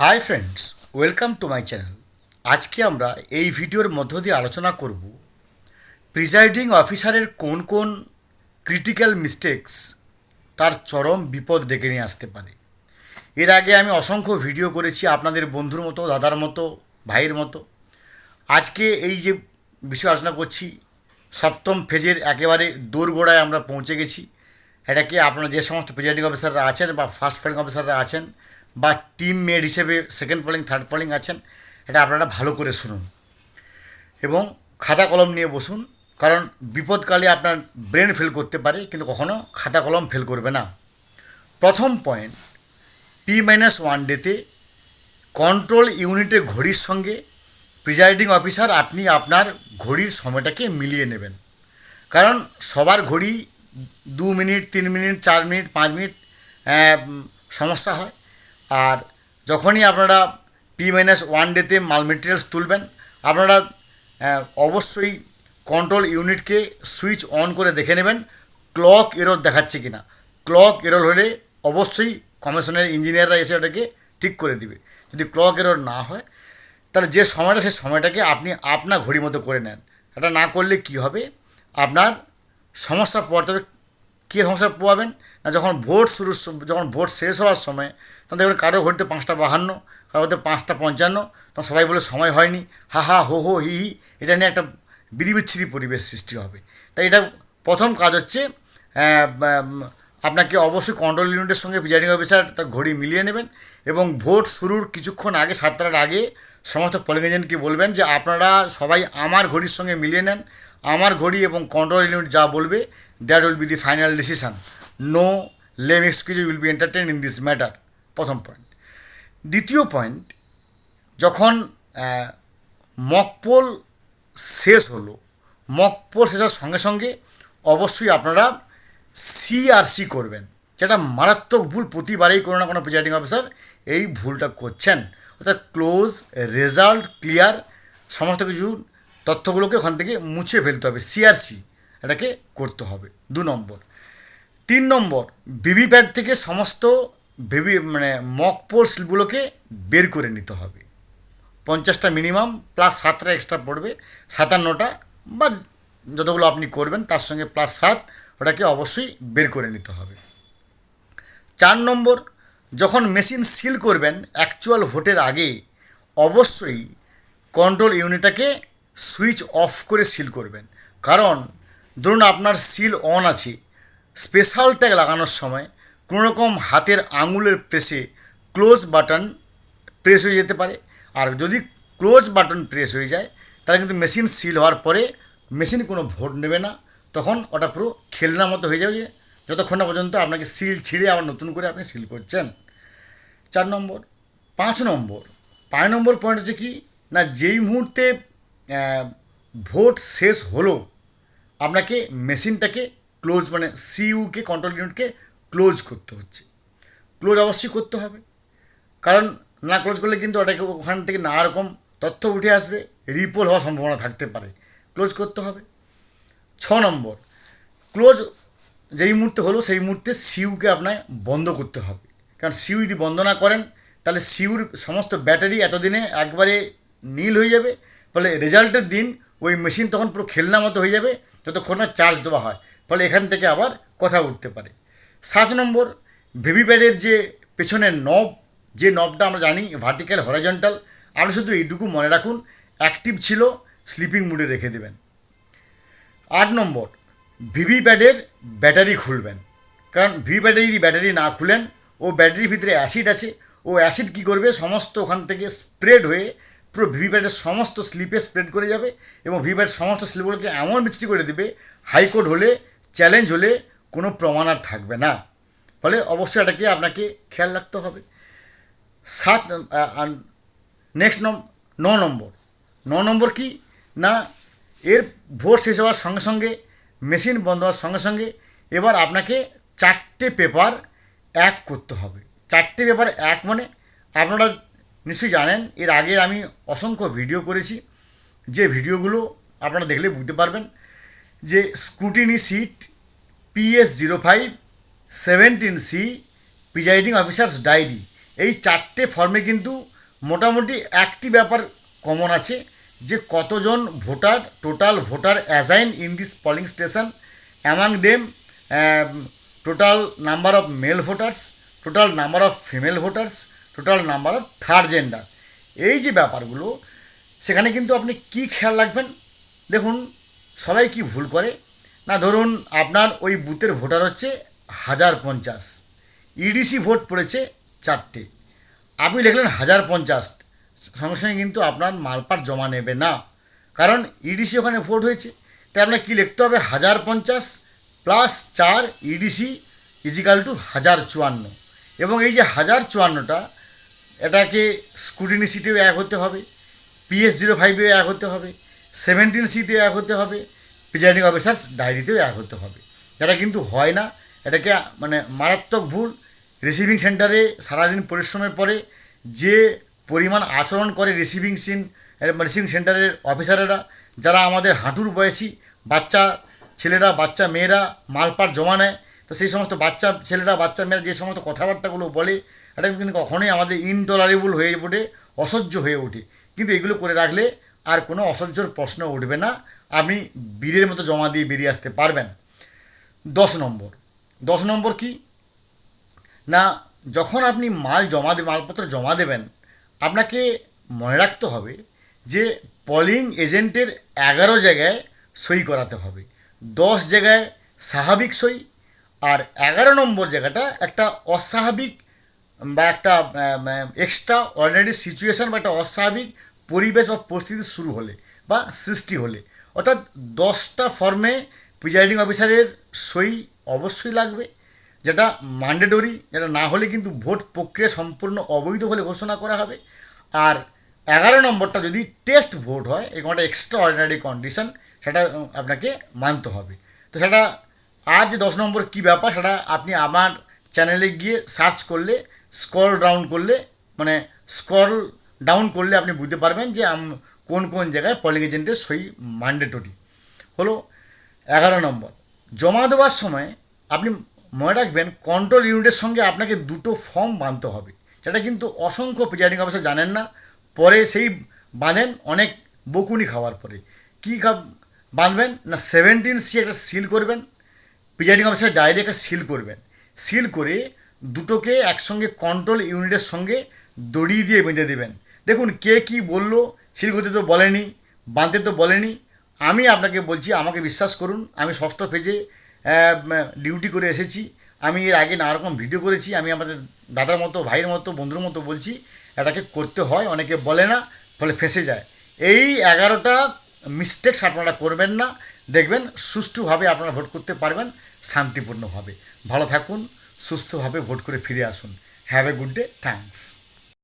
Hi friends welcome to my channel আজকে আমরা এই ভিডিওর মধ্য দিয়ে আলোচনা করব প্রিজাইডিং অফিসারের কোন কোন ক্রিটিক্যাল মিস্টেক্স তার চরম বিপদ ডেকে নিয়ে আসতে পারে। এর আগে আমি অসংখ্য ভিডিও করেছি আপনাদের বন্ধুর মতো, দাদার মতো, ভাইয়ের মতো। আজকে এই যে বিষয় আলোচনা করছি, সপ্তম ফেজের একেবারে দোরগোড়ায় আমরা পৌঁছে গেছি। এটাকে আপনারা যে সমস্ত প্রিজাইডিং অফিসাররা আছেন বা ফার্স্ট পোলিং অফিসাররা আছেন বা টিম মেড হিসেবে সেকেন্ড পোলিং থার্ড পোলিং আছেন, এটা আপনারা ভালো করে শুনুন। এবং খাতা কলম নিয়ে বসুন, কারণ বিপদকালে আপনার ব্রেন ফেল করতে পারে, কিন্তু কখনো খাতা কলম ফেল করবে না। প্রথম পয়েন্ট পি মাইনাস ওয়ান ডেতে কন্ট্রোল ইউনিটের ঘড়ির সঙ্গে প্রিজাইডিং অফিসার আপনি আপনার ঘড়ির সময়টাকে মিলিয়ে নেবেন। কারণ সবার ঘড়ি দু মিনিট, তিন মিনিট, চার মিনিট, পাঁচ মিনিট সমস্যা হয়। আর যখনই আপনারা পি মাইনাস ওয়ান ডেতে মাল মেটেরিয়ালস তুলবেন, আপনারা অবশ্যই কন্ট্রোল ইউনিটকে সুইচ অন করে দেখে নেবেন ক্লক এরর দেখাচ্ছে কি না ক্লক এরর হলে অবশ্যই কমিশনের ইঞ্জিনিয়াররা এসে ওটাকে ঠিক করে দিবে। যদি ক্লক এরর না হয়, তাহলে যে সময়টা সেই সময়টাকে আপনি আপনার ঘড়ি মতো করে নেন। এটা না করলে কি হবে? আপনার সমস্যা হবে কী সমস্যা পোয়াবেন? না যখন ভোট শুরুর যখন ভোট শেষ হওয়ার সময়, তখন দেখবেন কারও ঘড়িতে পাঁচটা বাহান্ন, কারও ঘড়িতে পাঁচটা পঞ্চান্ন, তখন সবাই বলে সময় হয়নি, হা হা, হো হো, হি হি, এটা নিয়ে একটা বিধিবিচ্ছিরি পরিবেশ সৃষ্টি হবে। তাই এটা প্রথম কাজ হচ্ছে আপনাকে অবশ্যই কন্ট্রোল ইউনিটের সঙ্গে প্রিজাইডিং অফিসার তার ঘড়ি মিলিয়ে নেবেন এবং ভোট শুরুর কিছুক্ষণ আগে সাতটার আগে সমস্ত পোলিং এজেন্টকে বলবেন যে আপনারা সবাই আমার ঘড়ির সঙ্গে মিলিয়ে নেন, আমার ঘড়ি এবং কন্ট্রোল ইউনিট যা বলবে that will be the final decision no lame excuse will be entertain in this matter প্রথম পয়েন্ট দ্বিতীয় পয়েন্ট যখন মকপোল শেষ হলো মকপোল শেষ হওয়ার সঙ্গে সঙ্গে অবশ্যই আপনারা সিআরসি করবেন। যেটা মারাত্মক ভুল, প্রতিবারেই কোনো না কোনো প্রিজাইডিং অফিসার এই ভুলটা করছেন। অর্থাৎ ক্লোজ রেজাল্ট ক্লিয়ার সমস্ত কিছু তথ্যগুলোকে ওখান থেকে মুছে ফেলতে হবে। সিআরসি এটাকে করতে হবে। দু নম্বর। তিন নম্বর ভিভিপ্যাট থেকে সমস্ত ভিভি মানে মক পোল স্লিপগুলোকে বের করে নিতে হবে। পঞ্চাশটা মিনিমাম, প্লাস সাতটা এক্সট্রা পড়বে, সাতান্নটা, বা যতগুলো আপনি করবেন তার সঙ্গে প্লাস সাত, ওটাকে অবশ্যই বের করে নিতে হবে। চার নম্বর, যখন মেশিন সিল করবেন অ্যাকচুয়াল ভোটের আগে, অবশ্যই কন্ট্রোল ইউনিটটাকে সুইচ অফ করে সিল করবেন। কারণ ধরুন আপনার সিল অন আছে স্পেশাল ট্যাগ লাগানোর সময় কোনো রকম হাতের আঙুলের প্রেসে ক্লোজ বাটন প্রেস হয়ে যেতে পারে। আর যদি ক্লোজ বাটন প্রেস হয়ে যায়, তাহলে কিন্তু মেশিন সিল হওয়ার পরে মেশিন কোনো ভোট নেবে না। তখন ওটা পুরো খেলনার মতো হয়ে যাবে যতক্ষণ না পর্যন্ত আপনাকে সিল ছিঁড়ে আবার নতুন করে আপনি সিল করছেন। চার নম্বর, পাঁচ নম্বর পাঁচ নম্বর পয়েন্ট হচ্ছে কি? না, যেই মুহূর্তে ভোট শেষ হলো আপনাকে মেশিনটাকে ক্লোজ মানে সিইউকে কন্ট্রোল ইউনিটকে ক্লোজ করতে হচ্ছে। ক্লোজ অবশ্যই করতে হবে। কারণ না ক্লোজ করলে কিন্তু ওটাকে ওখান থেকে নানা রকম তথ্য উঠে আসবে রিপোল হওয়ার সম্ভাবনা থাকতে পারে। ক্লোজ করতে হবে। ছ নম্বর, ক্লোজ যেই মুহূর্তে হলো সেই মুহূর্তে সিউকে আপনার বন্ধ করতে হবে। কারণ সিউ যদি বন্ধ না করেন, তাহলে সিউর সমস্ত ব্যাটারি এতদিনে একবারে নীল হয়ে যাবে। ফলে রেজাল্টের দিন ওই মেশিন তখন পুরো খেলনা মতো হয়ে যাবে। যতক্ষণ না চার্জ দেওয়া হয়। ফলে এখান থেকে আবার কথা উঠতে পারে। সাত নম্বর ভিভিপ্যাডের যে পেছনের নব যে নবটা আমরা জানি ভার্টিক্যাল হরাইজন্টাল আপনি শুধু এইটুকু মনে রাখুন অ্যাক্টিভ ছিল স্লিপিং মুডে রেখে দেবেন। আট নম্বর ভিভিপ্যাডের ব্যাটারি খুলবেন। কারণ ভিভিপ্যাডে যদি ব্যাটারি না খুলেন, ও ব্যাটারির ভিতরে অ্যাসিড আছে, ও অ্যাসিড কী করবে? সমস্ত ওখান থেকে স্প্রেড হয়ে পুরো ভিভিপ্যাডের সমস্ত স্লিপে স্প্রেড করে যাবে এবং ভিভিপ্যাড সমস্ত স্লিপগুলোকে এমন বিচ্ছিরি করে দেবে হাইকোর্ট হলে চ্যালেঞ্জ হলে কোনো প্রমাণ আর থাকবে না। ফলে অবশ্যই এটাকে আপনাকে খেয়াল রাখতে হবে। সাত নেক্সট ন নম্বর। ন নম্বর কি? না, এর ভোট শেষ হওয়ার সঙ্গে সঙ্গে মেশিন বন্ধ হওয়ার সঙ্গে সঙ্গে এবার আপনাকে চারটে পেপার এক করতে হবে। চারটে পেপার এক মানে আপনারা নিশ্চয়ই জানেন, এর আগে আমি অসংখ্য ভিডিও করেছি। যে ভিডিওগুলো আপনারা দেখলে বুঝতে পারবেন যে scrutiny sheet PS zero five seventeen C presiding officers diary এই চারটে ফর্মে কিন্তু মোটামুটি একটি ব্যাপার কমন আছে যে কতজন voter total voter assign in this polling station among them total number of male voters total number of female voters total number of third gender. এই যে ব্যাপারগুলো, সেখানে কিন্তু আপনি কি খেয়াল রাখবেন? দেখুন, সবাই কি ভুল করে? না, ধরুন আপনার ওই বুথের ভোটার হচ্ছে হাজার পঞ্চাশ। ইডিসি ভোট পড়েছে চারটে। আপনি লিখলেন হাজার পঞ্চাশ। সঙ্গে সঙ্গে কিন্তু আপনার মালপাট জমা নেবে না। কারণ ইডিসি ওখানে ভোট হয়েছে। তাই আপনার কী লিখতে হবে? হাজার পঞ্চাশ প্লাস চার ইডিসি ইজিক্যাল টু হাজার চুয়ান্ন। এবং এই যে হাজার চুয়ান্নটা এটাকে স্কুটিনি সিটেও এক হতে হবে পিএস জিরো ফাইভেও এক হতে হবে সেভেন্টিন সিতেও এক হতে হবে প্রিজাইডিং অফিসার্স ডায়েরিতেও এক হতে হবে। এটা কিন্তু হয় না, এটাকে মানে মারাত্মক ভুল। রিসিভিং সেন্টারে সারাদিন পরিশ্রমের পরে যে পরিমাণ আচরণ করে রিসিভিং সিন রিসিভিং সেন্টারের অফিসারেরা যারা আমাদের হাঁটুর বয়সী, বাচ্চা ছেলেরা, বাচ্চা মেয়েরা মালপাট জমা নেয়, তো সেই সমস্ত বাচ্চা ছেলেরা, বাচ্চা মেয়েরা যে সমস্ত কথাবার্তাগুলো বলে এটা কিন্তু কখনোই আমাদের ইনটলারেবল হয়ে ওঠে, অসহ্য হয়ে ওঠে। কিন্তু এগুলো করে রাখলে আর কোনো অসহ্যর প্রশ্ন উঠবে না। আপনি বীরের মতো জমা দিয়ে বেরিয়ে আসতে পারবেন। দশ নম্বর। দশ নম্বর কি? না, যখন আপনি মাল জমা মালপত্র জমা দেবেন, আপনাকে মনে রাখতে হবে যে পলিং এজেন্টের এগারো জায়গায় সই করাতে হবে। দশ জায়গায় স্বাভাবিক সই আর এগারো নম্বর জায়গাটা একটা অস্বাভাবিক বা একটা এক্সট্রা অর্ডিনারি সিচুয়েশান বা একটা অস্বাভাবিক পরিবেশ বা পরিস্থিতি শুরু হলে বা সৃষ্টি হলে। অর্থাৎ দশটা ফর্মে প্রিজাইডিং অফিসারের সই অবশ্যই লাগবে, যেটা ম্যান্ডেটরি যেটা না হলে কিন্তু ভোট প্রক্রিয়া সম্পূর্ণ অবৈধ বলে ঘোষণা করা হবে। আর এগারো নম্বরটা যদি টেস্ট ভোট হয় এই একটা এক্সট্রা অর্ডিনারি কন্ডিশন সেটা আপনাকে মানতে হবে। তো সেটা, আর যে দশ নম্বর কী ব্যাপার, সেটা আপনি আমার চ্যানেলে গিয়ে সার্চ করলে স্ক্রল ডাউন করলে মানে স্ক্রল ডাউন করলে আপনি বুঝতে পারবেন যে কোন কোন জায়গায় পলিং এজেন্টের সই ম্যান্ডেটরি হলো এগারো নম্বর। জমা দেওয়ার সময় আপনি মনে রাখবেন কন্ট্রোল ইউনিটের সঙ্গে আপনাকে দুটো ফর্ম বাঁধতে হবে। যেটা কিন্তু অসংখ্য প্রিজাইডিং অফিসার জানেন না, পরে সেই বাঁধেন অনেক বকুনি খাওয়ার পরে। কী বাঁধবেন? না সেভেন্টিন সি একটা সিল করবেন। প্রিজাইডিং অফিসার ডায়েরি একটা সিল করবেন। সিল করে দুটোকে একসঙ্গে কন্ট্রোল ইউনিটের সঙ্গে দড়ি দিয়ে বেঁধে দেবেন। দেখুন, কে কি বলল করতে তো বলেনি, বাঁধতে তো বলেনি। আমি আপনাকে বলছি, আমাকে বিশ্বাস করুন, আমি ষষ্ঠ পেজে ডিউটি করে এসেছি। আমি এর আগে নানা রকম ভিডিও করেছি, আমি আমাদের দাদার মতো, ভাইয়ের মতো, বন্ধুর মতো বলছি, এটাকে করতে হয়, অনেকে বলে না, ফলে ফেসে যায়। এই এগারোটা মিস্টেক্স আপনারা করবেন না, দেখবেন সুষ্ঠুভাবে আপনারা ভোট করতে পারবেন, শান্তিপূর্ণভাবে। ভালো থাকুন সুস্থভাবে ভোট করে ফিরে আসুন। Have a good day thanks